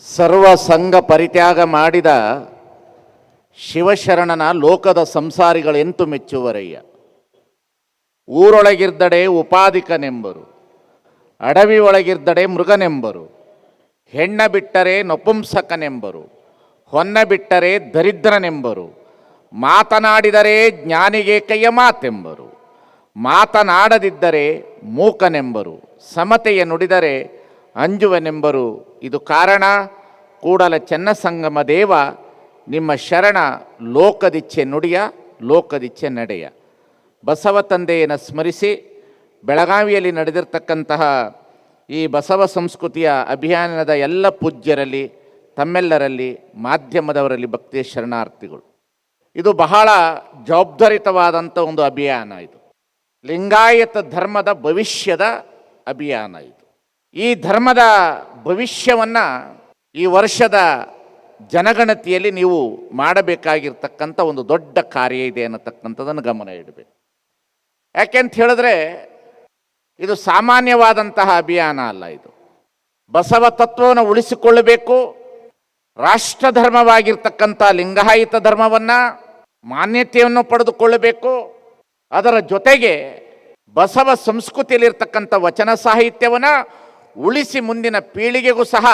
ಸರ್ವ ಸಂಘ ಪರಿತ್ಯಾಗ ಮಾಡಿದ ಶಿವಶರಣನ ಲೋಕದ ಸಂಸಾರಿಗಳೆಂತು ಮೆಚ್ಚುವರಯ್ಯ. ಊರೊಳಗಿರ್ದಡೆ ಉಪಾಧಿಕನೆಂಬರು, ಅಡವಿ ಒಳಗಿರ್ದಡೆ ಮೃಗನೆಂಬರು, ಹೆಣ್ಣ ಬಿಟ್ಟರೆ ನಪುಂಸಕನೆಂಬರು, ಹೊನ್ನ ಬಿಟ್ಟರೆ ದರಿದ್ರನೆಂಬರು, ಮಾತನಾಡಿದರೆ ಜ್ಞಾನಿಗೆ ಕೈಯ ಮಾತೆಂಬರು, ಮಾತನಾಡದಿದ್ದರೆ ಮೂಕನೆಂಬರು, ಸಮತೆಯ ನುಡಿದರೆ ಅಂಜುವನೆಂಬರು. ಇದು ಕಾರಣ, ಕೂಡಲ ಚೆನ್ನಸಂಗಮ ದೇವ ನಿಮ್ಮ ಶರಣ ಲೋಕದಿಚ್ಛೆ ನುಡಿಯ ಲೋಕದಿಚ್ಛೆ ನಡೆಯ. ಬಸವ ತಂದೆಯನ್ನು ಸ್ಮರಿಸಿ, ಬೆಳಗಾವಿಯಲ್ಲಿ ನಡೆದಿರ್ತಕ್ಕಂತಹ ಈ ಬಸವ ಸಂಸ್ಕೃತಿಯ ಅಭಿಯಾನದ ಎಲ್ಲ ಪೂಜ್ಯರಲ್ಲಿ, ತಮ್ಮೆಲ್ಲರಲ್ಲಿ, ಮಾಧ್ಯಮದವರಲ್ಲಿ ಭಕ್ತಿಯ ಶರಣಾರ್ಥಿಗಳು. ಇದು ಬಹಳ ಜವಾಬ್ದಾರಿತವಾದಂಥ ಒಂದು ಅಭಿಯಾನ ಇದು. ಲಿಂಗಾಯತ ಧರ್ಮದ ಭವಿಷ್ಯದ ಅಭಿಯಾನ ಇದು. ಈ ಧರ್ಮದ ಭವಿಷ್ಯವನ್ನು ಈ ವರ್ಷದ ಜನಗಣತಿಯಲ್ಲಿ ನೀವು ಮಾಡಬೇಕಾಗಿರ್ತಕ್ಕಂಥ ಒಂದು ದೊಡ್ಡ ಕಾರ್ಯ ಇದೆ ಅನ್ನತಕ್ಕಂಥದ್ದನ್ನು ಗಮನ ಇಡಬೇಕು. ಯಾಕೆಂತ ಹೇಳಿದ್ರೆ, ಇದು ಸಾಮಾನ್ಯವಾದಂತಹ ಅಭಿಯಾನ ಅಲ್ಲ ಇದು. ಬಸವ ತತ್ವವನ್ನು ಉಳಿಸಿಕೊಳ್ಳಬೇಕು. ರಾಷ್ಟ್ರ ಧರ್ಮವಾಗಿರ್ತಕ್ಕಂಥ ಲಿಂಗಾಯಿತ ಧರ್ಮವನ್ನು ಮಾನ್ಯತೆಯನ್ನು ಪಡೆದುಕೊಳ್ಳಬೇಕು. ಅದರ ಜೊತೆಗೆ ಬಸವ ಸಂಸ್ಕೃತಿಯಲ್ಲಿರ್ತಕ್ಕಂಥ ವಚನ ಸಾಹಿತ್ಯವನ್ನು ಉಳಿಸಿ ಮುಂದಿನ ಪೀಳಿಗೆಗೂ ಸಹ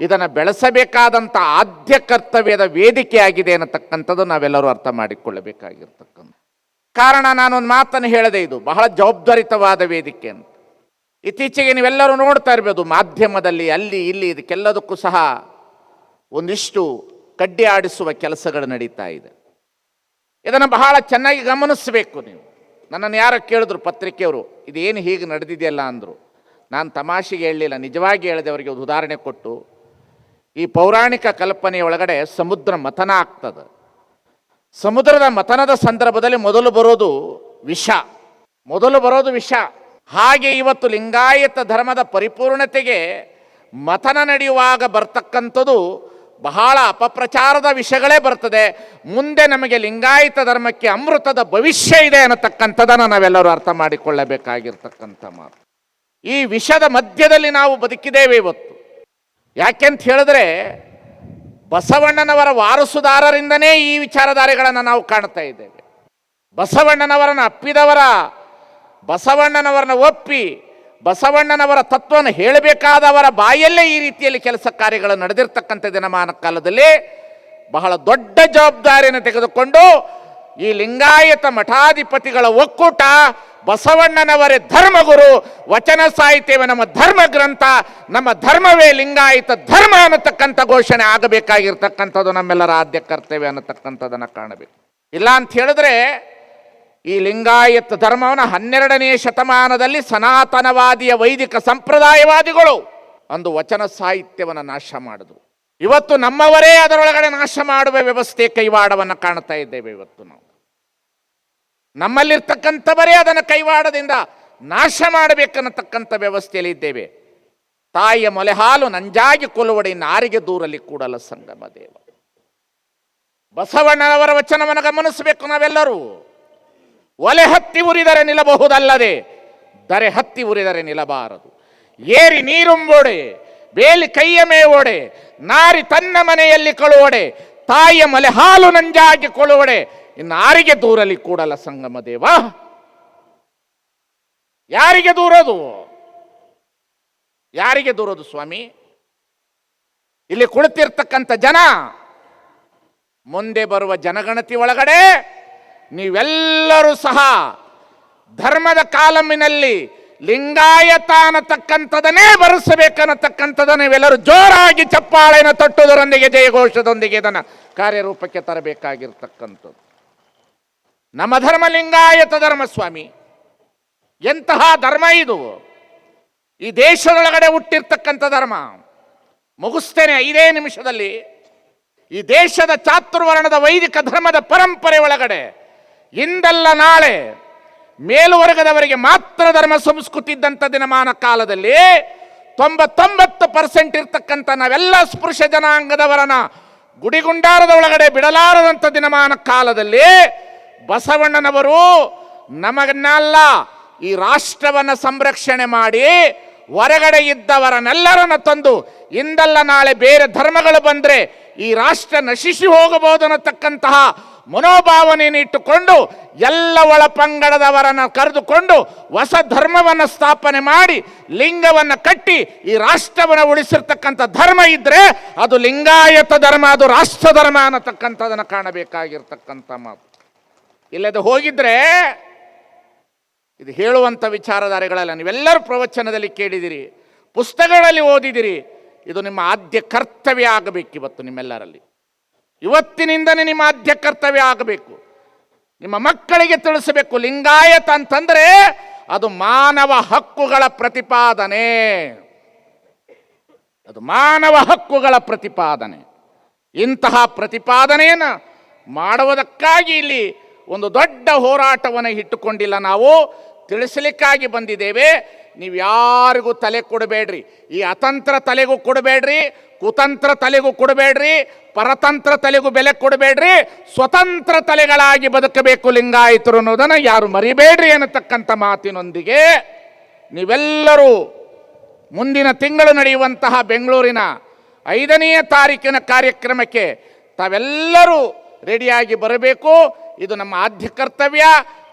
ಇದನ್ನು ಬೆಳೆಸಬೇಕಾದಂಥ ಆದ್ಯ ಕರ್ತವ್ಯದ ವೇದಿಕೆಯಾಗಿದೆ ಅನ್ನತಕ್ಕಂಥದ್ದು ನಾವೆಲ್ಲರೂ ಅರ್ಥ ಮಾಡಿಕೊಳ್ಳಬೇಕಾಗಿರ್ತಕ್ಕಂಥ ಕಾರಣ ನಾನೊಂದು ಮಾತನ್ನು ಹೇಳಿದೆ ಇದು, ಬಹಳ ಜವಾಬ್ದಾರಿತವಾದ ವೇದಿಕೆ ಅಂತ. ಇತ್ತೀಚೆಗೆ ನೀವೆಲ್ಲರೂ ನೋಡ್ತಾ ಇರ್ಬೋದು, ಮಾಧ್ಯಮದಲ್ಲಿ ಅಲ್ಲಿ, ಇಲ್ಲಿ ಇದಕ್ಕೆಲ್ಲದಕ್ಕೂ ಸಹ ಒಂದಿಷ್ಟು ಕಡ್ಡಿ ಆಡಿಸುವ ಕೆಲಸಗಳು ನಡೀತಾ ಇದೆ. ಇದನ್ನು ಬಹಳ ಚೆನ್ನಾಗಿ ಗಮನಿಸಬೇಕು ನೀವು. ನನ್ನನ್ನು ಯಾರೋ ಕೇಳಿದ್ರು ಪತ್ರಿಕೆಯವರು, ಇದೇನು ಹೀಗೆ ನಡೆದಿದೆಯಲ್ಲ? ಅಂದರು. ನಾನು ತಮಾಷೆಗೆ ಹೇಳಲಿಲ್ಲ, ನಿಜವಾಗಿ ಹೇಳಿದೆ ಅವರಿಗೆ ಒಂದು ಉದಾಹರಣೆ ಕೊಟ್ಟು, ಈ ಪೌರಾಣಿಕ ಕಲ್ಪನೆಯ ಒಳಗಡೆ ಸಮುದ್ರ ಮಥನ ಆಗ್ತದೆ. ಸಮುದ್ರದ ಮಥನದ ಸಂದರ್ಭದಲ್ಲಿ ಮೊದಲು ಬರೋದು ವಿಷ. ಮೊದಲು ಬರೋದು ವಿಷ. ಹಾಗೆ ಇವತ್ತು ಲಿಂಗಾಯತ ಧರ್ಮದ ಪರಿಪೂರ್ಣತೆಗೆ ಮಥನ ನಡೆಯುವಾಗ ಬರ್ತಕ್ಕಂಥದ್ದು ಬಹಳ ಅಪಪ್ರಚಾರದ ವಿಷಯಗಳೇ ಬರ್ತದೆ. ಮುಂದೆ ನಮಗೆ ಲಿಂಗಾಯತ ಧರ್ಮಕ್ಕೆ ಅಮೃತದ ಭವಿಷ್ಯ ಇದೆ ಅನ್ನತಕ್ಕಂಥದ್ದನ್ನು ನಾವೆಲ್ಲರೂ ಅರ್ಥ ಮಾಡಿಕೊಳ್ಳಬೇಕಾಗಿರ್ತಕ್ಕಂಥ ಮಾತು. ಈ ವಿಷದ ಮಧ್ಯದಲ್ಲಿ ನಾವು ಬದುಕಿದ್ದೇವೆ ಇವತ್ತು. ಯಾಕೆಂತ ಹೇಳಿದ್ರೆ, ಬಸವಣ್ಣನವರ ವಾರಸುದಾರರಿಂದನೇ ಈ ವಿಚಾರಧಾರೆಗಳನ್ನು ನಾವು ಕಾಣ್ತಾ ಇದ್ದೇವೆ. ಬಸವಣ್ಣನವರನ್ನು ಅಪ್ಪಿದವರ, ಬಸವಣ್ಣನವರನ್ನು ಒಪ್ಪಿ, ಬಸವಣ್ಣನವರ ತತ್ವವನ್ನು ಹೇಳಬೇಕಾದವರ ಬಾಯಲ್ಲೇ ಈ ರೀತಿಯಲ್ಲಿ ಕೆಲಸ ಕಾರ್ಯಗಳು ನಡೆದಿರ್ತಕ್ಕಂಥ ದಿನಮಾನ ಕಾಲದಲ್ಲಿ ಬಹಳ ದೊಡ್ಡ ಜವಾಬ್ದಾರಿಯನ್ನು ತೆಗೆದುಕೊಂಡು ಈ ಲಿಂಗಾಯತ ಮಠಾಧಿಪತಿಗಳ ಒಕ್ಕೂಟ ಬಸವಣ್ಣನವರೇ ಧರ್ಮಗುರು, ವಚನ ಸಾಹಿತ್ಯವೇ ನಮ್ಮ ಧರ್ಮ ಗ್ರಂಥ, ನಮ್ಮ ಧರ್ಮವೇ ಲಿಂಗಾಯತ ಧರ್ಮ ಅನ್ನತಕ್ಕಂಥ ಘೋಷಣೆ ಆಗಬೇಕಾಗಿರ್ತಕ್ಕಂಥದ್ದು ನಮ್ಮೆಲ್ಲರ ಆದ್ಯ ಕರ್ತವ್ಯ ಅನ್ನತಕ್ಕಂಥದ್ದನ್ನು ಕಾಣಬೇಕು. ಇಲ್ಲ ಅಂತ ಹೇಳಿದ್ರೆ, ಈ ಲಿಂಗಾಯತ ಧರ್ಮವನ್ನು ಹನ್ನೆರಡನೇ ಶತಮಾನದಲ್ಲಿ ಸನಾತನವಾದಿಯ ವೈದಿಕ ಸಂಪ್ರದಾಯವಾದಿಗಳು ಒಂದು ವಚನ ಸಾಹಿತ್ಯವನ್ನು ನಾಶ ಮಾಡಿದ್ರು. ಇವತ್ತು ನಮ್ಮವರೇ ಅದರೊಳಗಡೆ ನಾಶ ಮಾಡುವ ವ್ಯವಸ್ಥೆ ಕೈವಾಡವನ್ನು ಕಾಣ್ತಾ ಇದ್ದೇವೆ ಇವತ್ತು ನಾವು. ನಮ್ಮಲ್ಲಿರ್ತಕ್ಕಂಥವರೇ ಅದನ್ನು ಕೈವಾಡದಿಂದ ನಾಶ ಮಾಡಬೇಕನ್ನತಕ್ಕಂಥ ವ್ಯವಸ್ಥೆಯಲ್ಲಿ ಇದ್ದೇವೆ. ತಾಯಿಯ ಮೊಲೆ ಹಾಲು ನಂಜಾಗಿ ಕೊಲುವಡಿ ನಾರಿಗೆ ದೂರಲ್ಲಿ ಕೂಡಲ ಸಂಗಮ ದೇವ. ಬಸವಣ್ಣನವರ ವಚನವನ್ನು ಗಮನಿಸಬೇಕು ನಾವೆಲ್ಲರೂ. ಒಲೆ ಹತ್ತಿ ಉರಿದರೆ ನಿಲ್ಲಬಹುದಲ್ಲದೆ, ದರೆ ಹತ್ತಿ ಉರಿದರೆ ನಿಲ್ಲಬಾರದು. ಏರಿ ನೀರುಂಬೋಡೆ, ಬೇಲಿ ಕೈಯ ಮೇವೋಡೆ, ನಾರಿ ತನ್ನ ಮನೆಯಲ್ಲಿ ಕಳುವಡೆ, ತಾಯಿಯ ಮಲೆ ಹಾಲು ನಂಜಾಗಿ ಕೊಳುವಡೆ ಇನ್ನಾರಿಗೆ ದೂರಲಿ ಕೂಡಲ ಸಂಗಮ ದೇವ? ಯಾರಿಗೆ ದೂರೋದು? ಯಾರಿಗೆ ದೂರೋದು ಸ್ವಾಮಿ? ಇಲ್ಲಿ ಕುಳಿತಿರ್ತಕ್ಕಂಥ ಜನ, ಮುಂದೆ ಬರುವ ಜನಗಣತಿ ಒಳಗಡೆ ನೀವೆಲ್ಲರೂ ಸಹ ಧರ್ಮದ ಕಾಲಮಿನಲ್ಲಿ ಲಿಂಗಾಯತ ಅನ್ನತಕ್ಕಂಥದನ್ನೇ ಬರೆಸಬೇಕನ್ನತಕ್ಕಂಥದ್ದನ್ನು ನೀವೆಲ್ಲರೂ ಜೋರಾಗಿ ಚಪ್ಪಾಳೆಯನ್ನು ತಟ್ಟುವುದರೊಂದಿಗೆ, ಜಯಘೋಷದೊಂದಿಗೆ ಇದನ್ನು ಕಾರ್ಯರೂಪಕ್ಕೆ ತರಬೇಕಾಗಿರ್ತಕ್ಕಂಥದ್ದು. ನಮ್ಮ ಧರ್ಮ ಲಿಂಗಾಯತ ಎಂತಹ ಧರ್ಮ ಇದು? ಈ ದೇಶದೊಳಗಡೆ ಹುಟ್ಟಿರ್ತಕ್ಕಂಥ ಧರ್ಮ. ಮುಗಿಸ್ತೇನೆ ಐದೇ ನಿಮಿಷದಲ್ಲಿ. ಈ ದೇಶದ ಚಾತುರ್ವರ್ಣದ ವೈದಿಕ ಧರ್ಮದ ಪರಂಪರೆ ಒಳಗಡೆ ಇಂದಲ್ಲ ನಾಳೆ ಮೇಲುವರ್ಗದವರಿಗೆ ಮಾತ್ರ ಧರ್ಮ ಸಂಸ್ಕೃತಿ ಇದ್ದಂಥ ದಿನಮಾನ ಕಾಲದಲ್ಲಿ ತೊಂಬತ್ತೊಂಬತ್ತು ಪರ್ಸೆಂಟ್ ಇರ್ತಕ್ಕಂಥ ನಾವೆಲ್ಲ ಸ್ಪೃಶ ಜನಾಂಗದವರನ್ನ ಗುಡಿಗುಂಡಾರದ ಒಳಗಡೆ ಬಿಡಲಾರದಂಥ ದಿನಮಾನ ಕಾಲದಲ್ಲಿ ಬಸವಣ್ಣನವರು ನಮಗನ್ನಲ್ಲ, ಈ ರಾಷ್ಟ್ರವನ್ನು ಸಂರಕ್ಷಣೆ ಮಾಡಿ ಹೊರಗಡೆ ಇದ್ದವರನ್ನೆಲ್ಲರನ್ನ ತಂದು ಇಂದಲ್ಲ ನಾಳೆ ಬೇರೆ ಧರ್ಮಗಳು ಬಂದರೆ ಈ ರಾಷ್ಟ್ರ ನಶಿಸಿ ಹೋಗಬಹುದು ಅನ್ನತಕ್ಕಂತಹ ಮನೋಭಾವನೆಯನ್ನು ಇಟ್ಟುಕೊಂಡು ಎಲ್ಲ ಒಳಪಂಗಡದವರನ್ನು ಕರೆದುಕೊಂಡು ಹೊಸ ಧರ್ಮವನ್ನು ಸ್ಥಾಪನೆ ಮಾಡಿ ಲಿಂಗವನ್ನು ಕಟ್ಟಿ ಈ ರಾಷ್ಟ್ರವನ್ನು ಉಳಿಸಿರ್ತಕ್ಕಂಥ ಧರ್ಮ ಇದ್ರೆ ಅದು ಲಿಂಗಾಯತ ಧರ್ಮ, ಅದು ರಾಷ್ಟ್ರ ಧರ್ಮ ಅನ್ನತಕ್ಕಂಥದನ್ನು ಕಾಣಬೇಕಾಗಿರ್ತಕ್ಕಂಥ ಮಾತು. ಇಲ್ಲದೆ ಹೋಗಿದ್ರೆ ಇದು ಹೇಳುವಂಥ ವಿಚಾರಧಾರೆಗಳಲ್ಲ. ನೀವೆಲ್ಲರೂ ಪ್ರವಚನದಲ್ಲಿ ಕೇಳಿದಿರಿ, ಪುಸ್ತಕಗಳಲ್ಲಿ ಓದಿದಿರಿ. ಇದು ನಿಮ್ಮ ಆದ್ಯ ಕರ್ತವ್ಯ ಆಗಬೇಕು ಇವತ್ತು ನಿಮ್ಮೆಲ್ಲರಲ್ಲಿ. ಇವತ್ತಿನಿಂದನೇ ನಿಮ್ಮ ಆದ್ಯ ಕರ್ತವ್ಯ ಆಗಬೇಕು. ನಿಮ್ಮ ಮಕ್ಕಳಿಗೆ ತಿಳಿಸಬೇಕು, ಲಿಂಗಾಯತ ಅಂತಂದರೆ ಅದು ಮಾನವ ಹಕ್ಕುಗಳ ಪ್ರತಿಪಾದನೆ. ಅದು ಮಾನವ ಹಕ್ಕುಗಳ ಪ್ರತಿಪಾದನೆ. ಇಂತಹ ಪ್ರತಿಪಾದನೆಯನ್ನು ಮಾಡುವುದಕ್ಕಾಗಿ ಇಲ್ಲಿ ಒಂದು ದೊಡ್ಡ ಹೋರಾಟವನ್ನು ಇಟ್ಟುಕೊಂಡಿಲ್ಲ ನಾವು. ತಿಳಿಸಲಿಕ್ಕಾಗಿ ಬಂದಿದ್ದೇವೆ. ನೀವು ಯಾರಿಗೂ ತಲೆ ಕೊಡಬೇಡ್ರಿ. ಈ ಅತಂತ್ರ ತಲೆಗೂ ಕೊಡಬೇಡ್ರಿ. ಕುತಂತ್ರ ತಲೆಗೂ ಕೊಡಬೇಡ್ರಿ. ಪರತಂತ್ರ ತಲೆಗೂ ಬೆಲೆ ಕೊಡಬೇಡ್ರಿ. ಸ್ವತಂತ್ರ ತಲೆಗಳಾಗಿ ಬದುಕಬೇಕು ಲಿಂಗಾಯಿತರು ಅನ್ನೋದನ್ನು ಯಾರು ಮರಿಬೇಡ್ರಿ ಅನ್ನತಕ್ಕಂಥ ಮಾತಿನೊಂದಿಗೆ ನೀವೆಲ್ಲರೂ ಮುಂದಿನ ತಿಂಗಳು ನಡೆಯುವಂತಹ ಬೆಂಗಳೂರಿನ ಐದನೆಯ ತಾರೀಕಿನ ಕಾರ್ಯಕ್ರಮಕ್ಕೆ ತಾವೆಲ್ಲರೂ ರೆಡಿಯಾಗಿ ಬರಬೇಕು. ಇದು ನಮ್ಮ ಆದ್ಯ ಕರ್ತವ್ಯ.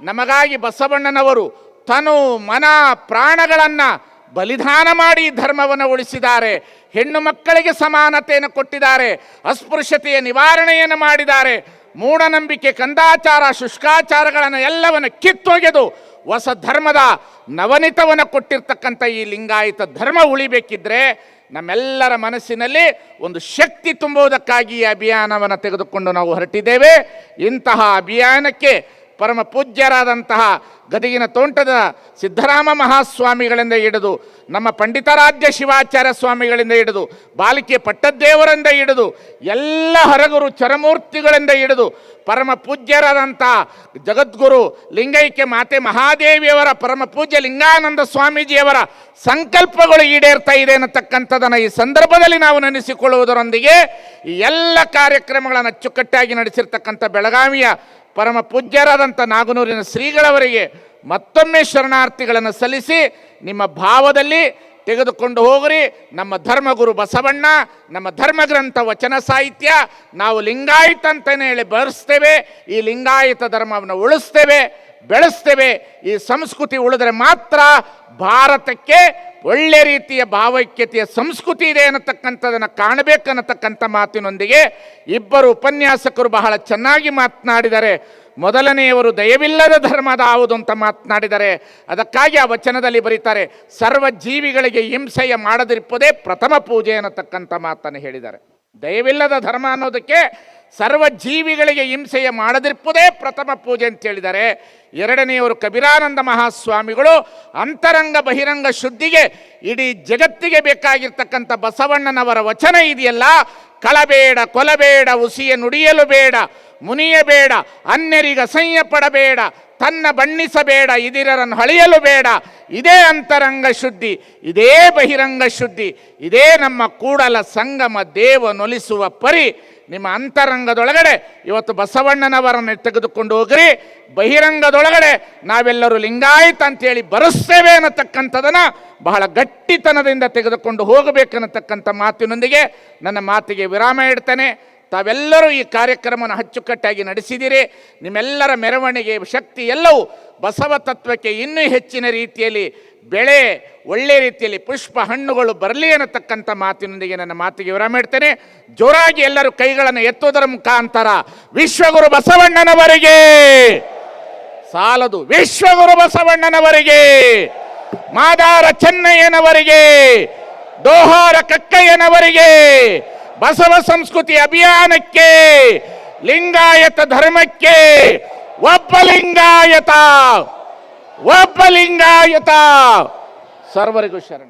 ನಮಗಾಗಿ ಬಸವಣ್ಣನವರು ತನು ಮನ ಪ್ರಾಣಗಳನ್ನು ಬಲಿದಾನ ಮಾಡಿ ಧರ್ಮವನ್ನು ಉಳಿಸಿದ್ದಾರೆ. ಹೆಣ್ಣು ಮಕ್ಕಳಿಗೆ ಸಮಾನತೆಯನ್ನು ಕೊಟ್ಟಿದ್ದಾರೆ. ಅಸ್ಪೃಶ್ಯತೆಯ ನಿವಾರಣೆಯನ್ನು ಮಾಡಿದ್ದಾರೆ. ಮೂಢನಂಬಿಕೆ, ಕಂದಾಚಾರ, ಶುಷ್ಕಾಚಾರಗಳನ್ನು ಎಲ್ಲವನ್ನು ಕಿತ್ತೊಗೆದು ಹೊಸ ಧರ್ಮದ ನವನಿತವನ್ನು ಕೊಟ್ಟಿರ್ತಕ್ಕಂಥ ಈ ಲಿಂಗಾಯತ ಧರ್ಮ ಉಳಿಬೇಕಿದ್ರೆ ನಮ್ಮೆಲ್ಲರ ಮನಸ್ಸಿನಲ್ಲಿ ಒಂದು ಶಕ್ತಿ ತುಂಬುವುದಕ್ಕಾಗಿ ಈ ಅಭಿಯಾನವನ್ನು ತೆಗೆದುಕೊಂಡು ನಾವು ಹೊರಟಿದ್ದೇವೆ. ಇಂತಹ ಅಭಿಯಾನಕ್ಕೆ ಪರಮ ಪೂಜ್ಯರಾದಂತಹ ಗದಗಿನ ತೋಂಟದ ಸಿದ್ದರಾಮ ಮಹಾಸ್ವಾಮಿಗಳಿಂದ ಹಿಡಿದು, ನಮ್ಮ ಪಂಡಿತಾರಾಧ್ಯ ಶಿವಾಚಾರ್ಯ ಸ್ವಾಮಿಗಳಿಂದ ಹಿಡಿದು, ಬಾಲಿಕೆ ಪಟ್ಟದ್ದೇವರಿಂದ ಹಿಡಿದು, ಎಲ್ಲ ಹರಗುರು ಚರಮೂರ್ತಿಗಳಿಂದ ಹಿಡಿದು, ಪರಮ ಪೂಜ್ಯರಾದಂಥ ಜಗದ್ಗುರು ಲಿಂಗೈಕ್ಯ ಮಾತೆ ಮಹಾದೇವಿಯವರ ಪರಮ ಪೂಜ್ಯ ಲಿಂಗಾನಂದ ಸ್ವಾಮೀಜಿಯವರ ಸಂಕಲ್ಪಗಳು ಈಡೇರ್ತಾ ಇದೆ ಅನ್ನತಕ್ಕಂಥದ್ದನ್ನು ಈ ಸಂದರ್ಭದಲ್ಲಿ ನಾವು ನೆನೆಸಿಕೊಳ್ಳುವುದರೊಂದಿಗೆ ಎಲ್ಲ ಕಾರ್ಯಕ್ರಮಗಳನ್ನು ಅಚ್ಚುಕಟ್ಟಾಗಿ ನಡೆಸಿರ್ತಕ್ಕಂಥ ಬೆಳಗಾವಿಯ ಪರಮ ಪೂಜ್ಯರಾದಂಥ ನಾಗನೂರಿನ ಶ್ರೀಗಳವರಿಗೆ ಮತ್ತೊಮ್ಮೆ ಶರಣಾರ್ಥಿಗಳನ್ನು ಸಲ್ಲಿಸಿ ನಿಮ್ಮ ಭಾವದಲ್ಲಿ ತೆಗೆದುಕೊಂಡು ಹೋಗ್ರಿ. ನಮ್ಮ ಧರ್ಮಗುರು ಬಸವಣ್ಣ, ನಮ್ಮ ಧರ್ಮಗ್ರಂಥ ವಚನ ಸಾಹಿತ್ಯ ನಾವು ಲಿಂಗಾಯತ ಅಂತಲೇ ಹೇಳಿ ಬರೆಸ್ತೇವೆ ಈ ಲಿಂಗಾಯತ ಧರ್ಮವನ್ನು ಉಳಿಸ್ತೇವೆ. ಬೆಳೆಸ್ತೇವೆ, ಈ ಸಂಸ್ಕೃತಿ ಉಳಿದ್ರೆ ಮಾತ್ರ ಭಾರತಕ್ಕೆ ಒಳ್ಳೆ ರೀತಿಯ ಭಾವೈಕ್ಯತೆಯ ಸಂಸ್ಕೃತಿ ಇದೆ ಅನ್ನತಕ್ಕಂಥದನ್ನು ಕಾಣಬೇಕನ್ನತಕ್ಕಂಥ ಮಾತಿನೊಂದಿಗೆ ಇಬ್ಬರು ಉಪನ್ಯಾಸಕರು ಬಹಳ ಚೆನ್ನಾಗಿ ಮಾತನಾಡಿದರೆ, ಮೊದಲನೆಯವರು ದಯವಿಲ್ಲದ ಧರ್ಮದ ಯಾವುದು ಅಂತ ಮಾತನಾಡಿದರೆ, ಅದಕ್ಕಾಗಿ ಆ ವಚನದಲ್ಲಿ ಬರೀತಾರೆ, ಸರ್ವ ಜೀವಿಗಳಿಗೆ ಹಿಂಸೆಯ ಮಾಡದಿರ್ಪದೇ ಪ್ರಥಮ ಪೂಜೆ ಅನ್ನತಕ್ಕಂಥ ಮಾತನ್ನು ಹೇಳಿದ್ದಾರೆ. ದಯವಿಲ್ಲದ ಧರ್ಮ ಅನ್ನೋದಕ್ಕೆ ಸರ್ವ ಜೀವಿಗಳಿಗೆ ಹಿಂಸೆಯ ಮಾಡದಿರ್ಪುದೇ ಪ್ರಥಮ ಪೂಜೆ ಅಂತ ಹೇಳಿದ್ದಾರೆ. ಎರಡನೆಯವರು ಕಬೀರಾನಂದ ಮಹಾಸ್ವಾಮಿಗಳು ಅಂತರಂಗ ಬಹಿರಂಗ ಶುದ್ಧಿಗೆ ಇಡೀ ಜಗತ್ತಿಗೆ ಬೇಕಾಗಿರ್ತಕ್ಕಂಥ ಬಸವಣ್ಣನವರ ವಚನ ಇದೆಯಲ್ಲ? ಕಳಬೇಡ, ಕೊಲಬೇಡ, ಉಸಿಯ ನುಡಿಯಲು ಬೇಡ, ಮುನಿಯಬೇಡ, ಅನ್ಯರಿಗೆ ಅಸಹ್ಯ ಪಡಬೇಡ ತನ್ನ ಬಣ್ಣಿಸಬೇಡ, ಇದಿರರನ್ನು ಹಳೆಯಲು ಬೇಡ. ಇದೇ ಅಂತರಂಗ ಶುದ್ಧಿ, ಇದೇ ಬಹಿರಂಗ ಶುದ್ಧಿ, ಇದೇ ನಮ್ಮ ಕೂಡಲ ಸಂಗಮ ದೇವನೊಲಿಸುವ ಪರಿ. ನಿಮ್ಮ ಅಂತರಂಗದೊಳಗಡೆ ಇವತ್ತು ಬಸವಣ್ಣನವರನ್ನು ತೆಗೆದುಕೊಂಡು ಹೋಗ್ರಿ. ಬಹಿರಂಗದೊಳಗಡೆ ನಾವೆಲ್ಲರೂ ಲಿಂಗಾಯತ ಅಂತೇಳಿ ಬರುಸ್ತೇವೆ ಅನ್ನತಕ್ಕಂಥದನ್ನು ಬಹಳ ಗಟ್ಟಿತನದಿಂದ ತೆಗೆದುಕೊಂಡು ಹೋಗಬೇಕನ್ನತಕ್ಕಂಥ ಮಾತಿನೊಂದಿಗೆ ನನ್ನ ಮಾತಿಗೆ ವಿರಾಮ ಇಡ್ತೇನೆ. ತಾವೆಲ್ಲರೂ ಈ ಕಾರ್ಯಕ್ರಮವನ್ನು ಅಚ್ಚುಕಟ್ಟಾಗಿ ನಡೆಸಿದಿರಿ. ನಿಮ್ಮೆಲ್ಲರ ಮೆರವಣಿಗೆ, ಶಕ್ತಿ ಎಲ್ಲವೂ ಬಸವ ತತ್ವಕ್ಕೆ ಇನ್ನೂ ಹೆಚ್ಚಿನ ರೀತಿಯಲ್ಲಿ ಬೆಳೆ, ಒಳ್ಳೆ ರೀತಿಯಲ್ಲಿ ಪುಷ್ಪ ಹಣ್ಣುಗಳು ಬರಲಿ ಅನ್ನತಕ್ಕಂಥ ಮಾತಿನೊಂದಿಗೆ ನನ್ನ ಮಾತಿಗೆ ವಿವರ ಮಾಡ್ತೇನೆ. ಜೋರಾಗಿ ಎಲ್ಲರೂ ಕೈಗಳನ್ನು ಎತ್ತುವುದರ ಮುಖಾಂತರ ವಿಶ್ವಗುರು ಬಸವಣ್ಣನವರಿಗೆ, ಸಾಲದು ವಿಶ್ವಗುರು ಬಸವಣ್ಣನವರಿಗೆ, ಮಾದಾರ ಚೆನ್ನಯ್ಯನವರಿಗೆ, ದೋಹಾರ ಕಕ್ಕಯ್ಯನವರಿಗೆ ಬಸವ ಸಂಸ್ಕೃತಿ ಅಭಿಯಾನಕ್ಕೆ ಲಿಂಗಾಯತ ಧರ್ಮಕ್ಕೆ ಒಬ್ಬ ಲಿಂಗಾಯತ ಒಬ್ಬ ಲಿಂಗಾಯತ ಸರ್ವರಿಗೂ ಶರಣ.